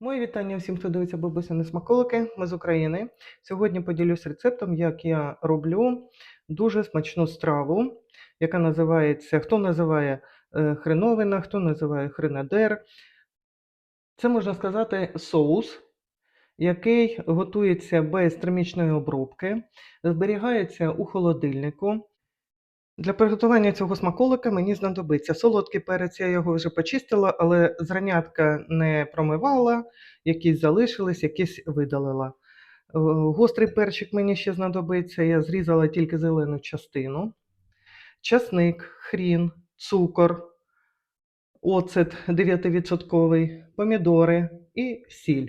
Мої вітання всім, хто дивиться бабусини смаколики. Ми з України. Сьогодні поділюсь рецептом, як я роблю дуже смачну страву, яка називається, хто називає е, хреновина, хто називає хренадер. Це можна сказати соус, який готується без термічної обробки, зберігається у холодильнику. Для приготування цього смаколика мені знадобиться солодкий перець, я його вже почистила, але зранятка не промивала, якісь залишились, якісь видалила. Е, Гострий перчик мені ще знадобиться, я зрізала тільки зелену частину. Часник, хрін, цукор, оцет 9%, помідори і сіль.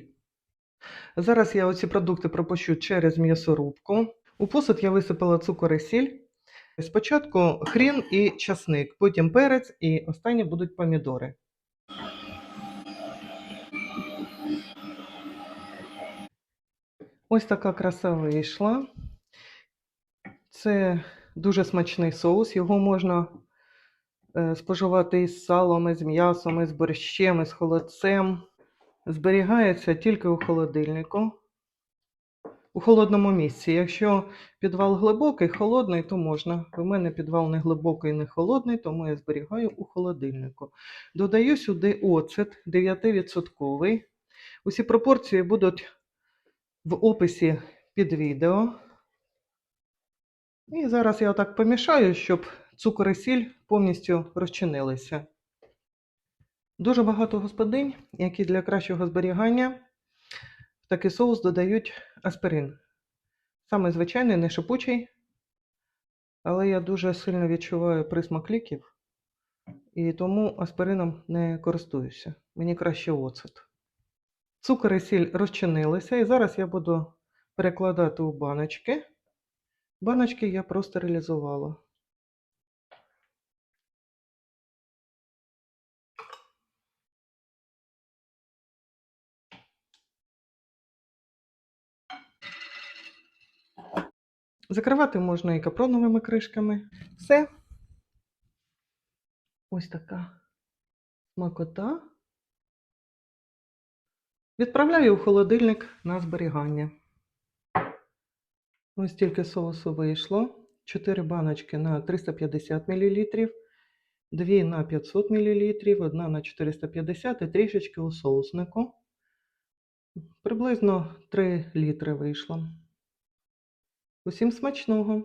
Зараз я оці продукти пропущу через м'ясорубку. У посуд я висипала цукор і сіль. Спочатку хрін і часник, потім перець і останні будуть помідори. Ось така краса вийшла. Це дуже смачний соус. Його можна е, споживати із салом, із м'ясом, із борщем, із холодцем. Зберігається тільки у холодильнику. У холодному місці. Якщо підвал глибокий, холодний, то можна. У мене підвал не глибокий, не холодний, тому я зберігаю у холодильнику. Додаю сюди оцет 9%. Усі пропорції будуть в описі під відео. І зараз я отак помішаю, щоб цукор і сіль повністю розчинилися. Дуже багато господинь, які для кращого зберігання такий соус додають аспирин. Саме звичайний, не шипучий, але я дуже сильно відчуваю присмак ліків, і тому аспирином не користуюся. Мені краще оцет. Цукор і сіль розчинилися, і зараз я буду перекладати у баночки. Баночки я простерилізувала. Закривати можна і капроновими кришками. Все. Ось така смакота. Відправляю у холодильник на зберігання. Ось тільки соусу вийшло. 4 баночки на 350 мл, 2 на 500 мл, 1 на 450 і трішечки у соуснику. Приблизно 3 літри вийшло. Усім смачного!